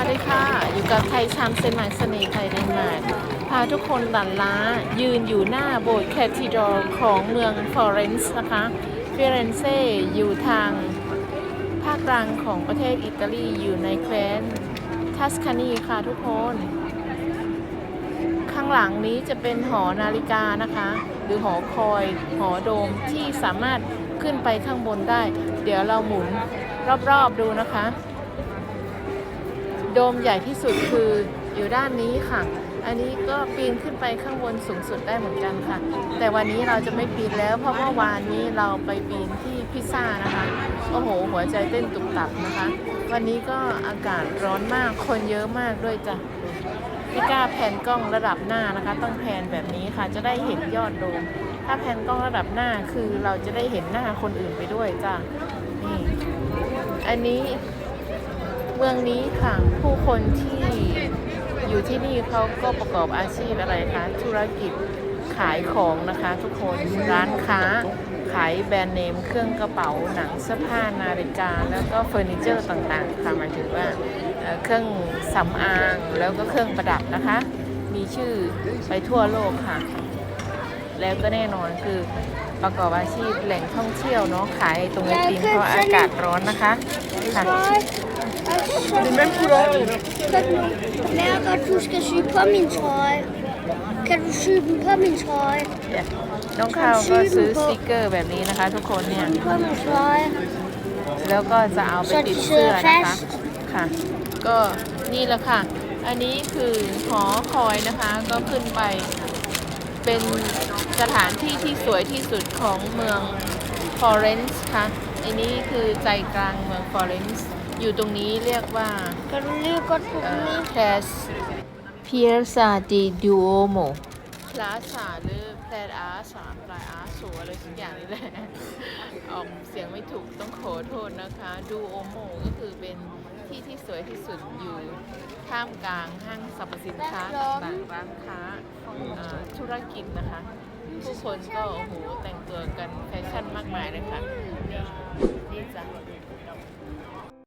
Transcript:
วัสดีค่ะ อยู่กับไทยชามเซนหมายเสน่ห์ไทยเดนมาร์กพาทุกคนหลั่นล้ายืนอยู่หน้าโบสถ์แคทีดอลของเมืองฟลอเรนซ์นะคะฟิเรนเซอยู่ทางภาคกลางของประเทศอิตาลีอยู่ในแคว้นทัสคานีค่ะทุกคน ข้างหลังนี้จะเป็นหอนาฬิกานะคะ หรือหอคอยหอโดมที่สามารถขึ้นไปข้างบนได้ เดี๋ยวเราหมุนรอบๆดูนะคะ โดมใหญ่ที่สุดคืออยู่ด้านนี้ค่ะ อันนี้ก็ปีนขึ้นไปข้างบนสูงสุดได้เหมือนกันค่ะ แต่วันนี้เราจะไม่ปีนแล้ว เพราะเมื่อวานนี้เราไปปีนที่พิซซ่านะคะโอ้โห หัวใจเต้นตุบตับนะคะ วันนี้ก็อากาศร้อนมากคนเยอะมากด้วยจ้ะไม่กล้าแพนกล้องระดับหน้านะคะ ต้องแพนแบบนี้ค่ะ จะได้เห็นยอดโดม ถ้าแพนกล้องระดับหน้าคือเราจะได้เห็นหน้าคนอื่นไปด้วยจ้ะนี่อันนี้ เมืองนี้ค่ะผู้คนที่อยู่ที่นี่เขาก็ประกอบอาชีพอะไรคะธุรกิจขายของนะคะทุกคนร้านค้าขายแบรนด์เนม เครื่องกระเป๋าหนังเสื้อผ้านาฬิกา แล้วก็เฟอร์นิเจอร์ต่างๆค่ะหมายถึงว่าเอ่อเครื่องสำอางแล้วก็เครื่องประดับนะคะ มีชื่อไปทั่วโลกค่ะ แล้วก็แน่นอนคือประกอบอาชีพแหล่งท่องเที่ยวเนาะขายตรงไอติมเพราะอากาศร้อนนะคะค่ะ Det er même couleur. Mærker, du skal sy på min trøje. Kan du sy den på min trøje? น้องข้าวก็ซื้อสติกเกอร์แบบนี้นะคะ ทุกคนเนี่ย På min trøje. แล้วก็จะเอาไปติดเสื้อนะคะค่ะ ก็นี่แหละค่ะ อันนี้คือหอคอยนะคะ ก็ขึ้นไปเป็น สถานที่ที่สวยที่สุดของเมืองฟลอเรนซ์ค่ะอันนี้คือใจกลางเมืองฟลอเรนซ์อยู่ตรงนี้เรียกว่า Kan du lige godt på เอ่ den อ ene? Place Piazza di Duomo Plaza หรือ Plaza Plaza อะไรสักอย่างนี่แหละออกเสียงไม่ถูกต้องขอโทษนะคะ Duomo ก็คือเป็นที่ที่สวยที่สุดอยู่ท่ามกลางห้างสรรพสินค้าต่างๆร้านค้าธุรกิจนะคะ ผู้คนก็โอ้โหแต่งตัวกันแฟชั่นมากมายเลยค่ะนี่นี่จ้ะ